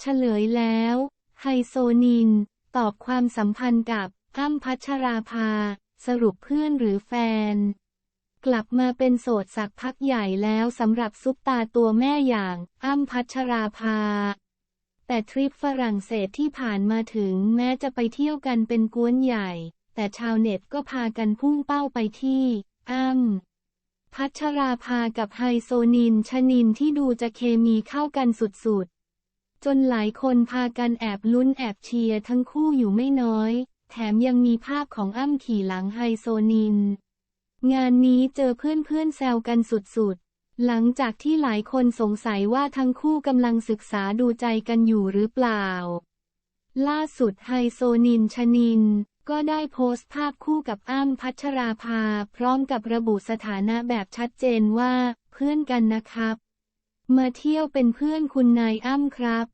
เฉลยแล้ว ไฮโซนิน ตอบความสัมพันธ์กับอ้ำพัชราภา สรุปเพื่อนหรือแฟน กลับมาเป็นโสดสักพักใหญ่แล้วสำหรับซุปตาตัวแม่อย่างอ้ำพัชราภา แต่ทริปฝรั่งเศสที่ผ่านมาถึงแม้จะไปเที่ยวกันเป็นกวนใหญ่ แต่ชาวเน็ตก็พากันพุ่งเป้าไปที่อ้ำพัชราภากับไฮโซนินชนินที่ดูจะเคมีเข้ากันสุดๆ จนหลายคนพากันแอบลุ้นแอบเชียร์ทั้งคู่อยู่ไม่น้อย แถมยังมีภาพของอ้ำขี่หลังไฮโซนิน งานนี้เจอเพื่อนๆแซวกันสุดๆ หลังจากที่หลายคนสงสัยว่าทั้งคู่กำลังศึกษาดูใจกันอยู่หรือเปล่า ล่าสุดไฮโซนินชนิน ก็ได้โพสต์ภาพคู่กับอ้ำพัชราภา พร้อมกับระบุสถานะแบบชัดเจนว่า เพื่อนกันนะครับ มาเที่ยวเป็นเพื่อนคุณนายอ้ำครับ